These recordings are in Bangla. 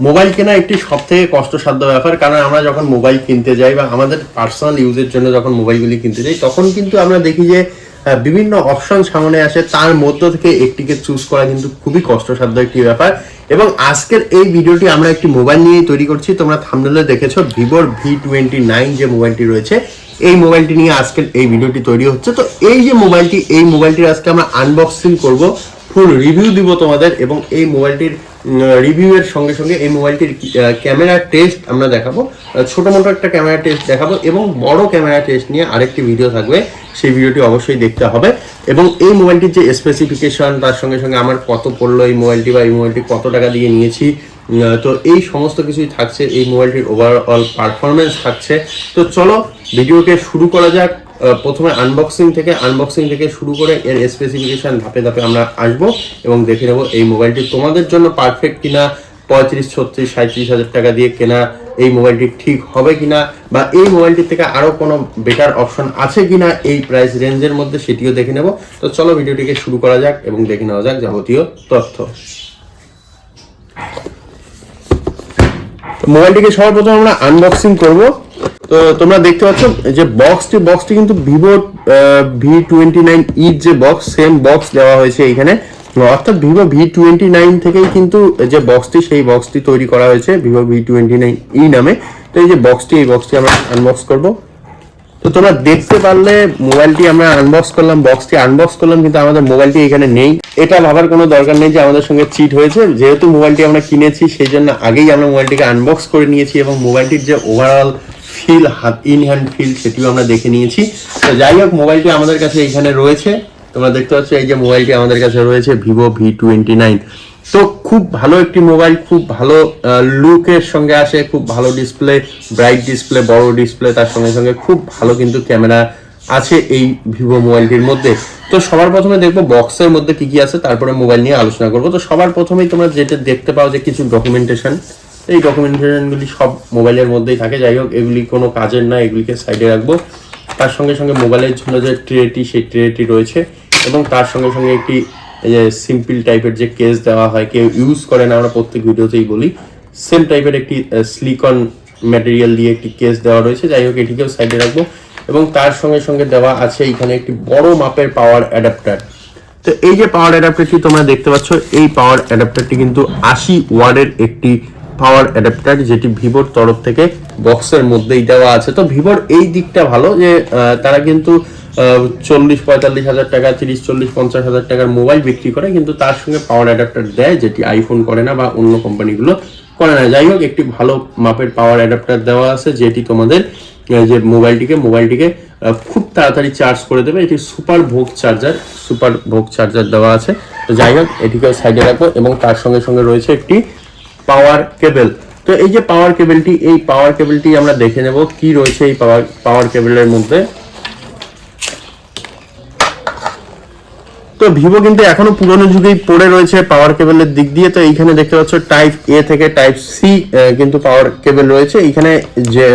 মোবাইল কেনা একটি সব থেকে কষ্টসাধ্য ব্যাপার, কারণ আমরা যখন মোবাইল কিনতে যাই বা আমাদের পার্সোনাল ইউজের জন্য যখন মোবাইলগুলি কিনতে যাই, তখন কিন্তু আমরা দেখি যে বিভিন্ন অপশন সামনে আসে, তার মধ্য থেকে একটিকে চুজ করা কিন্তু খুবই কষ্টসাধ্য একটি ব্যাপার। এবং আজকের এই ভিডিওটি আমরা একটি মোবাইল নিয়ে তৈরি করছি। তোমরা থামনেলে দেখেছ ভিভোর ভি টোয়েন্টি নাইন যে মোবাইলটি রয়েছে, এই মোবাইলটি নিয়ে আজকের এই ভিডিওটি তৈরি হচ্ছে। তো এই যে মোবাইলটি, এই মোবাইলটির আজকে আমরা আনবক্সিং করব ফুল রিভিউ দিব তোমাদের, এবং এই মোবাইলটির রিভিউয়ের সঙ্গে সঙ্গে এই মোবাইলটির ক্যামেরা টেস্ট আমরা দেখাবো। ছোট মোটো একটা ক্যামেরা টেস্ট দেখাবো এবং বড় ক্যামেরা টেস্ট নিয়ে আরেকটি ভিডিও থাকবে। সেই ভিডিওটি অবশ্যই দেখতে হবে। এবং এই মোবাইলটির যে স্পেসিফিকেশন তার সঙ্গে সঙ্গে আমার কত পড়ল এই মোবাইলটি বা এই মোবাইলটি কত টাকা দিয়ে নিয়েছি তো এই সমস্ত কিছুই থাকছে। এই মোবাইলটির ওভারঅল পারফরমেন্স থাকছে। তো চলো, ভিডিওকে শুরু করা যাক। প্রথমে আনবক্সিং থেকে আনবক্সিং থেকে শুরু করে এর স্পেসিফিকেশন ধাপে ধাপে আমরা আসব এবং দেখে নেব এই মোবাইলটি তোমাদের জন্য পারফেক্ট কিনা, পঁয়ত্রিশ, ছত্রিশ সাঁত্রিশ হাজার টাকা দিয়ে কেনা, এই মোবাইলটি ঠিক হবে কিনা বা এই মোবাইলটির থেকে আরও কোনো বেটার অপশন আছে কিনা এই প্রাইস রেঞ্জের মধ্যে সেটিও দেখে নেব। তো চলো ভিডিওটিকে শুরু করা যাক এবং দেখে নেওয়া যাক যাবতীয় তথ্য। মোবাইলটিকে সবার প্রথমে আমরা আনবক্সিং করব। তো তোমরা দেখতে পাচ্ছ যে বক্সটি বক্সটি কিন্তু Vivo V twenty nine E যে বক্স সেম বক্স দেওয়া হয়েছে এখানে। অর্থাৎ ভিভো ভি টোয়েন্টি নাইন থেকেই কিন্তু যে বক্সটি সেই বক্সটি তৈরি করা হয়েছে Vivo V twenty nine E নামে। তো এই যে বক্সটি এই বক্সটি আমরা আনবক্স করব। তো তোমরা দেখতে পারলে মোবাইলটি আমরা আনবক্স করলাম বক্সটি আনবক্স করলাম, কিন্তু আমাদের মোবাইলটি এখানে নেই। এটা ভাবার কোনো দরকার নেই যে আমাদের সঙ্গে চিট হয়েছে। যেহেতু মোবাইলটি আমরা কিনেছি, সেই জন্য আগেই আমরা মোবাইলটিকে আনবক্স করে নিয়েছি এবং মোবাইলটির যে overall feel in hand feel সেটিও আমরা দেখে নিয়েছি। তো যাই হোক, মোবাইলটি আমাদের কাছে এখানে রয়েছে। তোমরা দেখতে পাচ্ছ এই যে মোবাইলটি আমাদের কাছে রয়েছে, ভিভো ভি টোয়েন্টি নাইন। তো খুব ভালো একটি মোবাইল, খুব ভালো লুকের সঙ্গে আসে, খুব ভালো ডিসপ্লে, ব্রাইট ডিসপ্লে, বড় ডিসপ্লে, তার সঙ্গে সঙ্গে খুব ভালো কিন্তু ক্যামেরা আছে এই ভিভো মোবাইলটির মধ্যে। তো সবার প্রথমে দেখব বক্সের মধ্যে কি কি আছে, তারপরে মোবাইল নিয়ে আলোচনা করব। তো সবার প্রথমেই তোমরা যেটা দেখতে পাও যে কিছু ডকুমেন্টেশন এই ডকুমেন্টেশনগুলি সব মোবাইলের মধ্যেই থাকে। যাই হোক, এগুলি কোনো কাজের না, এগুলিকে সাইডে রাখব। তার সঙ্গে সঙ্গে মোবাইলের জন্য যে ট্রেটি সেই ট্রেটি রয়েছে এবং তার সঙ্গে সঙ্গে একটি সিম্পল টাইপের যে কেস দেওয়া হয়, কেউ ইউজ করে না, আমরা প্রত্যেক ভিডিওতেই বলি সেম টাইপের একটি স্লিকন ম্যাটেরিয়াল দিয়ে একটি কেস দেওয়া রয়েছে। যাই হোক, এটিকেও সাইডে রাখব এবং তার সঙ্গে সঙ্গে দেওয়া আছে এখানে একটি বড় মাপের পাওয়ার অ্যাডাপ্টার তো এই যে পাওয়ার অ্যাডাপ্টারটি তোমরা দেখতে পাচ্ছ, এই পাওয়ার অ্যাডাপ্টারটি কিন্তু আশি ওয়ার্ডের একটি পাওয়ার অ্যাডাপ্টার যেটি ভিভোর তরফ থেকে বক্সের মধ্যেই দেওয়া আছে। তো ভিভোর এই দিকটা ভালো যে তারা কিন্তু চল্লিশ, পঁয়তাল্লিশ হাজার টাকা, তিরিশ, চল্লিশ, পঞ্চাশ হাজার টাকার মোবাইল বিক্রি করে কিন্তু তার সঙ্গে পাওয়ার অ্যাডাপ্টার দেয়, যেটি আইফোন করে না বা অন্য কোম্পানিগুলো করে না। যাই হোক, একটি ভালো মাপের পাওয়ার অ্যাডাপ্টার দেওয়া আছে, যেটি তোমাদের যে মোবাইলটিকে মোবাইলটিকে খুব তাড়াতাড়ি চার্জ করে দেবে। এটি সুপার ভোগ চার্জার সুপার ভোগ চার্জার দেওয়া আছে। তো যাই হোক, এটিকেও সাইডে রাখব এবং তার সঙ্গে সঙ্গে রয়েছে একটি পাওয়ার কেবেল তো এই যে পাওয়ার কেবলটি এই পাওয়ার কেবলটি আমরা দেখে নেব কি রয়েছে এই পাওয়ার পাওয়ার কেবলের মধ্যে। তো ভিভো কিন্তু এখনও পুরনো যুগেই পড়ে রয়েছে পাওয়ার কেবলের দিক দিয়ে। তো এইখানে দেখতে পাচ্ছ টাইপ এ থেকে টাইপ সি কিন্তু পাওয়ার কেবল রয়েছে। এইখানে যে,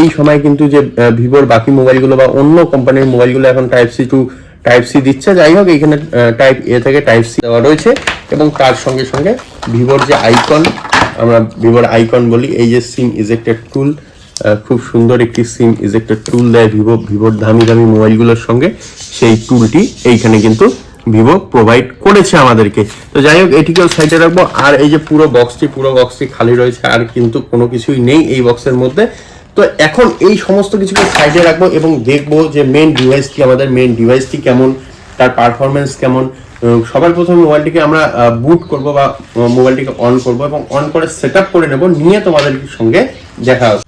এই সময় কিন্তু যে ভিভোর বাকি মোবাইলগুলো বা অন্য কোম্পানির মোবাইলগুলো এখন type C to type C দিচ্ছে। যাই হোক এখানে টাইপ এ থেকে টাইপ সি দেওয়া রয়েছে এবং তার সঙ্গে সঙ্গে ভিভোর যে আইকন আমরা ভিভোর আইকন বলি, এই যে সিম ইজেক্টেড টুল খুব সুন্দর একটি সিম ইজেক্টেড টুল দেয় ভিভো, ভিভোর দামি দামি মোবাইলগুলোর সঙ্গে। সেই টুলটি এইখানে কিন্তু ভিভো প্রোভাইড করেছে আমাদেরকে। তো যাই হোক, এটিকেও সাইডে রাখব। আর এই যে পুরো বক্সটি পুরো বক্সটি খালি রয়েছে, আর কিন্তু কোনো কিছুই নেই এই বক্সের মধ্যে। তো এখন এই সমস্ত কিছুকে সাইডে রাখব এবং দেখব যে মেন ডিভাইসটি আমাদের মেন ডিভাইসটি কেমন, তার পারফরমেন্স কেমন। সবার প্রথমে মোবাইলটিকে আমরা বুট করব বা মোবাইলটিকে অন করব এবং অন করে সেট করে নেব, নিয়ে তোমাদের সঙ্গে দেখা হবে।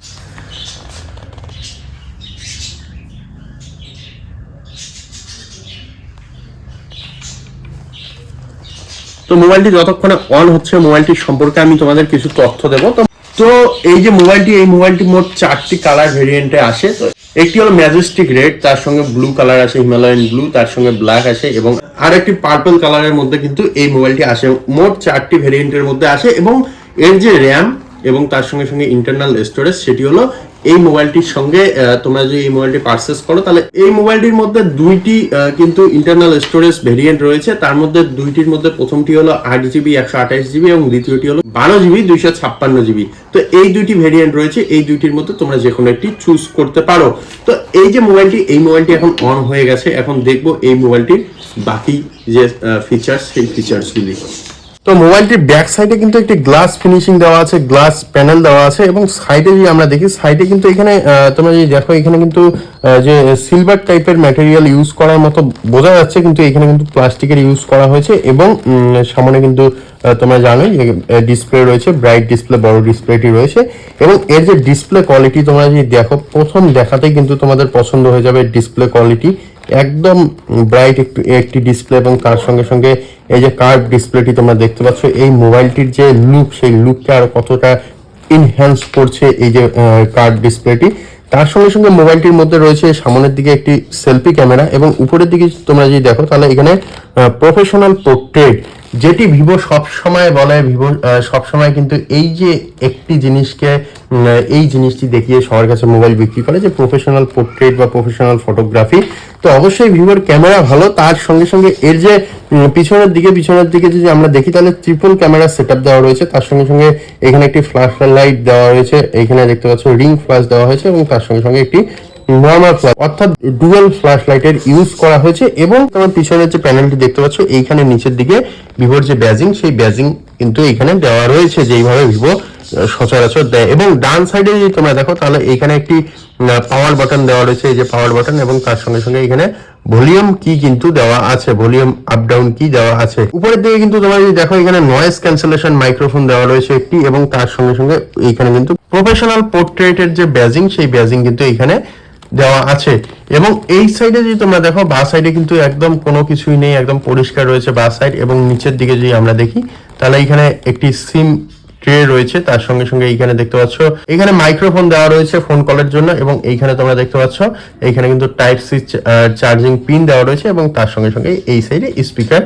তো মোবাইলটি যতক্ষণে অন হচ্ছে মোবাইলটির সম্পর্কে আমি তোমাদের কিছু তথ্য দেবো। তো তো এই যে মোবাইলটি, এই মোবাইলটি মোট চারটি কালার ভেরিয়েন্টে আসে। তো একটি হলো ম্যাজেস্টিক রেড তার সঙ্গে ব্লু কালার আছে হিমালয়ান ব্লু তার সঙ্গে ব্ল্যাক আছে এবং আর একটি পার্পল কালারের মধ্যে কিন্তু এই মোবাইলটি আসে। মোট চারটি ভেরিয়েন্টের মধ্যে আসে এবং এর যে র্যাম এবং তার সঙ্গে সঙ্গে ইন্টারনাল স্টোরেজ সেটি হলো এই মোবাইলটির সঙ্গে তোমরা যদি এই মোবাইলটি পারচেস করো, তাহলে এই মোবাইলটির মধ্যে দুইটি কিন্তু ইন্টারনাল স্টোরেজ ভেরিয়েন্ট রয়েছে। তার মধ্যে দুইটির মধ্যে প্রথমটি হলো আট জিবি একশো আঠাশ জিবি এবং দ্বিতীয়টি হলো বারো জিবি দুইশো ছাপ্পান্ন জিবি তো এই দুইটি ভেরিয়েন্ট রয়েছে, এই দুইটির মধ্যে তোমরা যে কোনো একটি চুজ করতে পারো। তো এই যে মোবাইলটি, এই মোবাইলটি এখন অন হয়ে গেছে। এখন দেখব এই মোবাইলটির বাকি যে ফিচার্স সেই ফিচার্সগুলি তো মোবাইলটির ব্যাক সাইডে কিন্তু একটি গ্লাস ফিনিশিং দেওয়া আছে গ্লাস প্যানেল দেওয়া আছে এবং সাইডে যদি আমরা দেখি সাইডে কিন্তু এখানে তোমরা যদি দেখো, এখানে কিন্তু যে সিলভার টাইপের ম্যাটেরিয়াল ইউজ করার মতো বোঝা যাচ্ছে, কিন্তু এখানে কিন্তু প্লাস্টিকের ইউজ করা হয়েছে এবং সামনে কিন্তু তোমরা জানোই যে ডিসপ্লে রয়েছে ব্রাইট ডিসপ্লে বড় ডিসপ্লেটি রয়েছে এবং এর যে ডিসপ্লে কোয়ালিটি তোমরা যদি দেখো, প্রথম দেখাতেই কিন্তু তোমাদের পছন্দ হয়ে যাবে ডিসপ্লে কোয়ালিটি একদম ব্রাইট একটু, একটি ডিসপ্লে এবং তার সঙ্গে সঙ্গে এই যে কার্ভ ডিসপ্লেটি তোমরা দেখতে পাচ্ছ, এই মোবাইলটির যে লুক সেই লুককে আরও কতটা ইনহ্যান্স করছে এই যে কার্ভ ডিসপ্লেটি তার সঙ্গে সঙ্গে মোবাইলটির মধ্যে রয়েছে সামনের দিকে একটি সেলফি ক্যামেরা এবং উপরের দিকে তোমরা যদি দেখো, তাহলে এখানে প্রফেশনাল পোর্ট্রেট যেটি ভিভো সবসময় বলে, ভিভো সবসময় কিন্তু এই যে একটি জিনিসকে এই জিনিসটি দেখিয়ে সবার কাছে মোবাইল বিক্রি করে যে প্রফেশনাল পোর্ট্রেট বা প্রফেশনাল ফটোগ্রাফি তো অবশ্যই ভিভোর ক্যামেরা ভালো। তার সঙ্গে সঙ্গে এর যে পিছনের দিকে পিছনের দিকে যদি আমরা দেখি, তাহলে ট্রিপল ক্যামেরা সেট দেওয়া রয়েছে। তার সঙ্গে সঙ্গে এখানে একটি ফ্ল্যাশ লাইট দেওয়া রয়েছে। এখানে দেখতে পাচ্ছ রিং ফ্ল্যাশ দেওয়া হয়েছে এবং তার সঙ্গে সঙ্গে একটি নর্মাল ফ্ল্যাশ অর্থাৎ ডুয়াল ফ্ল্যাশ লাইটের ইউজ করা হয়েছে। এবং তোমার পিছনের যে প্যানেলটি দেখতে পাচ্ছ, এইখানে নিচের দিকে ভিভোর যে ব্যাজিং, সেই ব্যাজিং কিন্তু এখানে দেওয়া রয়েছে যেইভাবে ভিভো সচরাচর দেয়। এবং ডান সাইডে যদি তোমরা দেখো, তাহলে এখানে একটি পাওয়ার বাটন দেওয়া রয়েছে। এই যে পাওয়ার বাটন এবং তার সঙ্গে সঙ্গে এখানে ভলিউম কি কিন্তু দেওয়া আছে। ভলিউম আপ ডাউন কি দেওয়া আছে। উপরের দিকে কিন্তু তোমরা যদি দেখো, এখানে নয়েজ ক্যান্সেলেশন মাইক্রোফোন দেওয়া রয়েছে একটি এবং তার সঙ্গে সঙ্গে এখানে কিন্তু প্রফেশনাল পোর্ট্রেটের যে ব্যাজিং, সেই ব্যাজিং কিন্তু এখানে দেওয়া আছে। এবং এই সাইডে যদি তোমরা দেখো, বা সাইডে কিন্তু একদম কোনো কিছুই নেই, একদম পরিষ্কার রয়েছে বা সাইড এবং নিচের দিকে যদি আমরা দেখি, তাহলে এখানে একটি সিম ট্রে রয়েছে, তার সঙ্গে সঙ্গে এইখানে দেখতে পাচ্ছ, এখানে মাইক্রোফোন দেওয়া রয়েছে ফোন কলের জন্য, এবং এইখানে তোমরা দেখতে পাচ্ছ, এইখানে কিন্তু টাইপ সি চার্জিং পিন দেওয়া রয়েছে, এবং তার সঙ্গে সঙ্গে এই সাইডে স্পিকার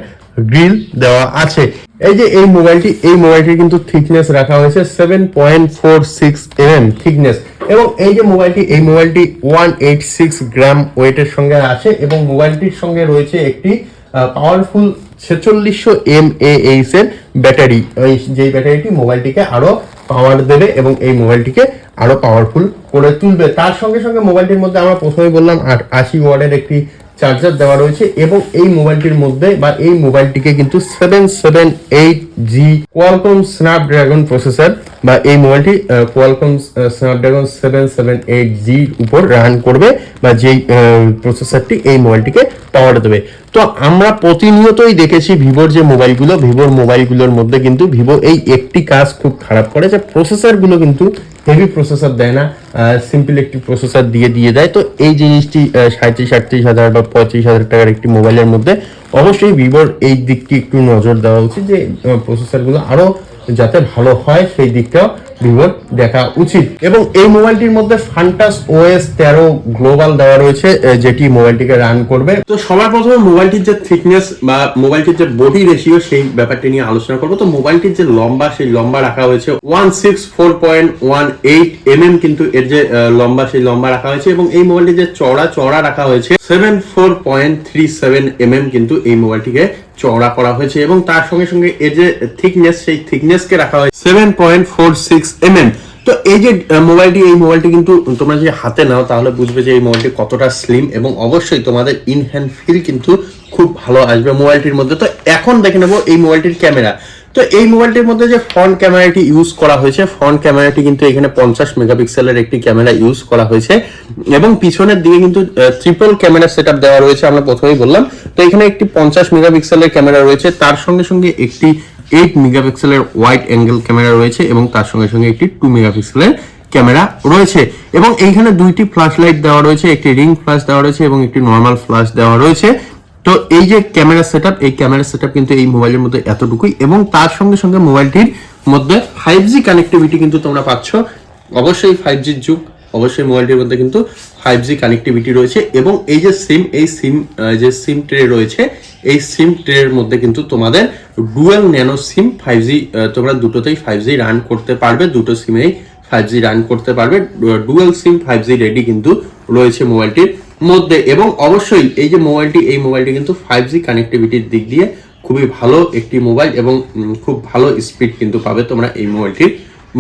গ্রিল দেওয়া আছে। এই যে এই মোবাইলটি, এই মোবাইলটির কিন্তু থিকনেস রাখা হয়েছে seven point four six M thickness এবং এই যে মোবাইলটি, এই মোবাইলটি ওয়ান এইট সিক্স গ্রাম ওয়েটের সঙ্গে আছে এবং মোবাইলটির সঙ্গে রয়েছে একটি পাওয়ারফুল ছেচল্লিশশো এম এইচ এর ব্যাটারি। এই যেই ব্যাটারিটি মোবাইলটিকে আরও পাওয়ার দেবে এবং এই মোবাইলটিকে আরও পাওয়ারফুল করে তুলবে। তার সঙ্গে সঙ্গে মোবাইলটির মধ্যে আমরা প্রথমে বললাম আশি ওয়ার্ডের একটি চার্জার দেওয়া রয়েছে এবং এই মোবাইলটির মধ্যে বা এই মোবাইলটিকে কিন্তু seven seven eight G Qualcomm Snapdragon processor বা এই মোবাইলটি Qualcomm Snapdragon seven seven eight G উপর রান করবে বা যেই প্রসেসরটি এই মোবাইলটিকে পাওয়ার দেবে। তো আমরা প্রতিনিয়তই দেখেছি ভিভোর যে মোবাইলগুলো ভিভোর মোবাইলগুলোর মধ্যে কিন্তু ভিভো এই একটি কাজ খুব খারাপ করে যে প্রসেসরগুলো কিন্তু হেভি প্রসেসর দেয় না সিম্পল একটি প্রসেসর দিয়ে দিয়ে দেয়। তো এই জিনিসটি সাঁত্রিশ আটত্রিশ হাজার বা পঁয়ত্রিশ হাজার টাকার একটি মোবাইলের মধ্যে অবশ্যই ভিভোর এই দিকটি একটু নজর দেওয়া উচিত যে প্রসেসরগুলো আরও যাতে ভালো হয়, সেই দিকটাও ভিভোর দেখা উচিত। এবং এই মোবাইলটির মধ্যে ফান্টাস ওএস তেরো গ্লোবাল দেওয়া রয়েছে যেটি মোবাইলটিকে রান করবে। তো সবার প্রথমে মোবাইলটির যে থিকনেস বা মোবাইলটির যে বডি রেশিও সেই ব্যাপারটি নিয়ে আলোচনা করব। তো মোবাইলটির যে লম্বা, সেই লম্বা রাখা হয়েছে one six four point one eight M M কিন্তু এর যে লম্বা, সেই লম্বা রাখা হয়েছে এবং এই মোবাইলটির যে চড়া চড়া রাখা হয়েছে seven four point three seven M M কিন্তু এই মোবাইলটিকে চওড়া করা হয়েছে এবং তার সঙ্গে সঙ্গে এর যে থিকনেস সেই থিকনেসকে রাখা হয়েছে seven point four six M M তো এই যে মোবাইলটি এই মোবাইলটি কিন্তু তোমরা যদি হাতে নাও, তাহলে বুঝবে যে এই মোবাইলটি কতটা স্লিম এবং অবশ্যই তোমাদের ইন হ্যান্ড ফিল কিন্তু খুব ভালো আসবে মোবাইলটির মধ্যে। তো এখন দেখে নেব এই মোবাইলটির ক্যামেরা তো এই মোবাইলটির মধ্যে যে ফ্রন্ট ক্যামেরাটি ইউজ করা হয়েছে ফ্রন্ট ক্যামেরাটি কিন্তু এখানে পঞ্চাশ মেগাপিক্সেলের একটি ক্যামেরা ইউজ করা হয়েছে। এবং পিছনের দিকে কিন্তু ট্রিপল ক্যামেরা সেট দেওয়া রয়েছে, আমরা প্রথমেই বললাম। তো এখানে একটি পঞ্চাশ মেগাপিক্সেলের ক্যামেরা রয়েছে। তার সঙ্গে সঙ্গে একটি এইট মেগাপিক্সেলের ওয়াইড অ্যাঙ্গেল ক্যামেরা রয়েছে এবং তার সঙ্গে সঙ্গে একটি টু মেগাপিক্সেলের ক্যামেরা রয়েছে। এবং এইখানে দুইটি ফ্ল্যাশ লাইট দেওয়া রয়েছে, একটি রিং ফ্ল্যাশ দেওয়া রয়েছে এবং একটি নর্মাল ফ্ল্যাশ দেওয়া রয়েছে। তো এই যে ক্যামেরা সেটআপ এই ক্যামেরা সেটআপ কিন্তু এই মোবাইলের মধ্যে এতটুকুই এবং তার সঙ্গে সঙ্গে মোবাইলটির মধ্যে ফাইভ জি কানেক্টিভিটি কিন্তু তোমরা পাচ্ছ। অবশ্যই ফাইভ জির যুগ। অবশ্যই মোবাইলটির মধ্যে কিন্তু ফাইভ জি কানেক্টিভিটি রয়েছে এবং এই যে সিম এই সিম যে সিম ট্রে রয়েছে, এই সিম ট্রের মধ্যে কিন্তু তোমাদের dual nano SIM five G তোমরা দুটোতেই ফাইভ জি রান করতে পারবে, দুটো সিমেই ফাইভ জি রান করতে পারবে। Dual SIM five G ready কিন্তু রয়েছে মোবাইলটির মধ্যে এবং অবশ্যই এই যে মোবাইলটি এই মোবাইলটি কিন্তু ফাইভ জি কানেক্টিভিটির দিক দিয়ে খুবই ভালো একটি মোবাইল এবং খুব ভালো স্পিড কিন্তু পাবে তোমরা এই মোবাইলটির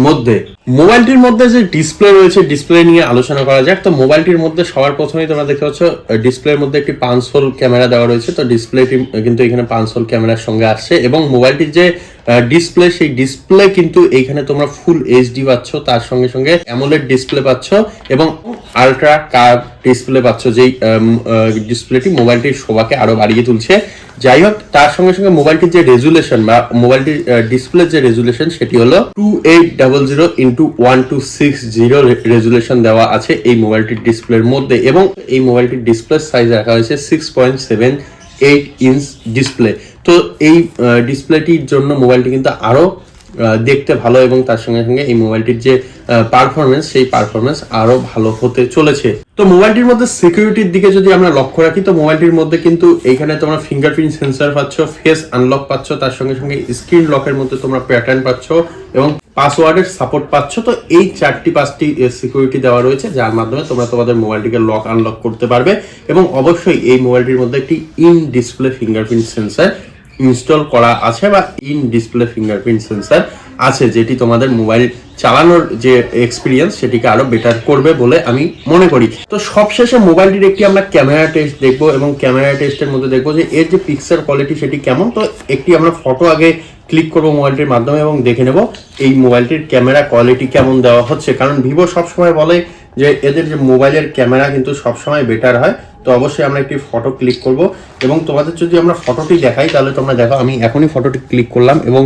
মধ্যে। মোবাইলটির মধ্যে যে ডিসপ্লে রয়েছে ডিসপ্লে নিয়ে আলোচনা করা যাক। তো মোবাইলটির মধ্যে সবার প্রথমেই তোমরা দেখতে পাচ্ছ ডিসপ্লের মধ্যে একটি পাঁচ হোল ক্যামেরা দেওয়া রয়েছে। তো ডিসপ্লেটি কিন্তু এখানে পাঁচ হোল ক্যামেরার সঙ্গে আসছে এবং মোবাইলটির যে ডিসপ্লে সেই ডিসপ্লে কিন্তু এইখানে তোমরা ফুল এইচডি পাচ্ছ। তার সঙ্গে সঙ্গে অ্যামোলেড ডিসপ্লে পাচ্ছ এবং আলট্রা কার্ভ ডিসপ্লে পাচ্ছ, যেই ডিসপ্লেটি মোবাইলটির শোভাকে আরও বাড়িয়ে তুলছে। যাই হোক, তার সঙ্গে সঙ্গে মোবাইলটির যে রেজুলেশন বা মোবাইলটির ডিসপ্লে যে রেজুলেশন সেটি হলো two eight double zero into one two six zero resolution দেওয়া আছে এই মোবাইলটির ডিসপ্লের মধ্যে এবং এই মোবাইলটির ডিসপ্লে সাইজ রাখা হয়েছে six point seven eight inch display তো এই ডিসপ্লেটির জন্য মোবাইলটি কিন্তু আরও আহ, দেখতে ভালো এবং তার সঙ্গে সঙ্গে এই মোবাইলটির যে পারফরমেন্স সেই পারফরমেন্স আরও ভালো হতে চলেছে। তো মোবাইলটির মধ্যে সিকিউরিটির দিকে যদি আমরা লক্ষ্য রাখি তো মোবাইলটির মধ্যে কিন্তু এখানে তোমরা ফিঙ্গারপ্রিন্ট সেন্সর পাচ্ছ ফেস আনলক পাচ্ছ তার সঙ্গে সঙ্গে স্ক্রিন লকের মধ্যে তোমরা প্যাটার্ন পাচ্ছ এবং পাসওয়ার্ডের সাপোর্ট পাচ্ছ, তো এই চারটি পাঁচটি সিকিউরিটি দেওয়া রয়েছে, যার মাধ্যমে তোমরা তোমাদের মোবাইলটিকে লক আনলক করতে পারবে এবং অবশ্যই এই মোবাইলটির মধ্যে একটি in display fingerprint sensor install করা আছে বা ইন ডিসপ্লে ফিঙ্গারপ্রিন্ট সেন্সর আছে যেটি তোমাদের মোবাইল চালানোর যে এক্সপিরিয়েন্স সেটিকে আরও বেটার করবে বলে আমি মনে করি। তো সবশেষে মোবাইলটির একটি আমরা ক্যামেরা টেস্ট দেখব এবং ক্যামেরা টেস্টের মধ্যে দেখব যে এর যে পিক্সেল কোয়ালিটি সেটি কেমন। তো একটি আমরা ফটো আগে ক্লিক করব মোবাইলটির মাধ্যমে এবং দেখে নেব এই মোবাইলটির ক্যামেরা কোয়ালিটি কেমন দেওয়া হচ্ছে। কারণ ভিভো সবসময় বলে যে এদের যে মোবাইলের ক্যামেরা কিন্তু সবসময় বেটার হয়। তো অবশ্যই আমরা একটি ফটো ক্লিক করব এবং তোমাদের যদি আমরা ফটোটি দেখাই, তাহলে তোমরা দেখো আমি এখনই ফটোটি ক্লিক করলাম এবং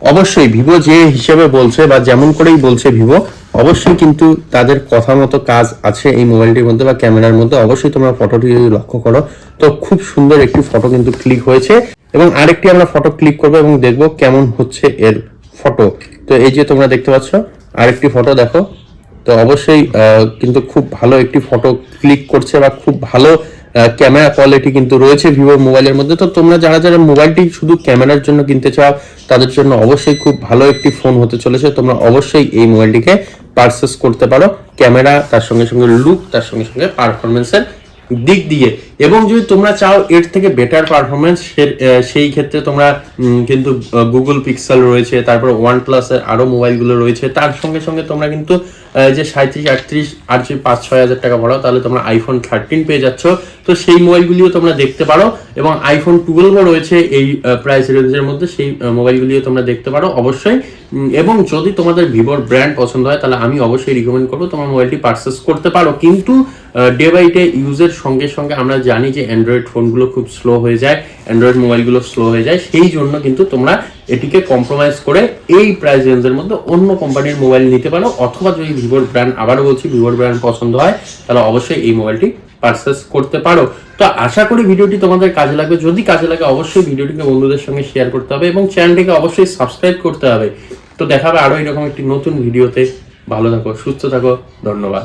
অবশ্যই ভিভো যে হিসেবে বলছে বা যেমন করেই বলছে ভিভো, অবশ্যই কিন্তু তাদের কথা মতো কাজ আছে এই মোবাইলটির মধ্যে বা ক্যামেরার মধ্যে। অবশ্যই তোমরা ফটোটি যদি লক্ষ্য করো। তো খুব সুন্দর একটি ফটো কিন্তু ক্লিক হয়েছে। এবং আরেকটি আমরা ফটো ক্লিক করব এবং দেখব কেমন হচ্ছে এর ফটো তো এই যে তোমরা দেখতে পাচ্ছ, আরেকটি ফটো দেখো। তো অবশ্যই কিন্তু খুব ভালো একটি ফটো ক্লিক করছে বা খুব ভালো ক্যামেরা কোয়ালিটি কিন্তু রয়েছে ভিভো মোবাইলের মধ্যে। তো তোমরা যারা যারা মোবাইলটি শুধু ক্যামেরার জন্য কিনতে চাও, তাদের জন্য অবশ্যই খুব ভালো একটি ফোন হতে চলেছে। তোমরা অবশ্যই এই মোবাইলটিকে পারচেস করতে পারো। ক্যামেরা তার সঙ্গে সঙ্গে লুক তার সঙ্গে সঙ্গে পারফরমেন্সের দিক দিয়ে। এবং যদি তোমরা চাও এর থেকে বেটার পারফরমেন্স সেই ক্ষেত্রে তোমরা কিন্তু গুগল পিক্সেল রয়েছে, তারপর ওয়ান প্লাসের আরও মোবাইলগুলো রয়েছে, তার সঙ্গে সঙ্গে তোমরা কিন্তু যে সাঁত্রিশ আটত্রিশ, আর যে পাঁচ, ছয় হাজার টাকা ভরাও তাহলে তোমরা আইফোন থার্টিন পেয়ে যাচ্ছ। তো সেই মোবাইলগুলিও তোমরা দেখতে পারো, এবং আইফোন টুয়েলভও রয়েছে এই প্রাইস রেঞ্জের মধ্যে, সেই মোবাইলগুলিও তোমরা দেখতে পারো, অবশ্যই। এবং যদি তোমাদের ভিভোর ব্র্যান্ড পছন্দ হয়, তাহলে আমি অবশ্যই রিকমেন্ড করব, তোমার মোবাইলটি পারচেস করতে পারো। কিন্তু ডে বাই ডে ইউজের সঙ্গে সঙ্গে আমরা জানি যে অ্যান্ড্রয়েড ফোনগুলো খুব স্লো হয়ে যায় অ্যান্ড্রয়েড মোবাইলগুলো স্লো হয়ে যায়, সেই জন্য কিন্তু তোমরা এটিকে কম্প্রোমাইজ করে এই প্রাইস রেঞ্জের মধ্যে অন্য কোম্পানির মোবাইল নিতে পারো, অথবা যদি ভিভোর ব্র্যান্ড আবারও বলছি ভিভোর ব্র্যান্ড পছন্দ হয়, তাহলে অবশ্যই এই মোবাইলটি পারচেস করতে পারো। তো আশা করি ভিডিওটি তোমাদের কাজে লাগবে। যদি কাজে লাগে, অবশ্যই ভিডিওটিকে বন্ধুদের সঙ্গে শেয়ার করতে হবে এবং চ্যানেলটিকে অবশ্যই সাবস্ক্রাইব করতে হবে। তো দেখা হবে আরও এরকম একটি নতুন ভিডিওতে। ভালো থাকো, সুস্থ থাকো, ধন্যবাদ।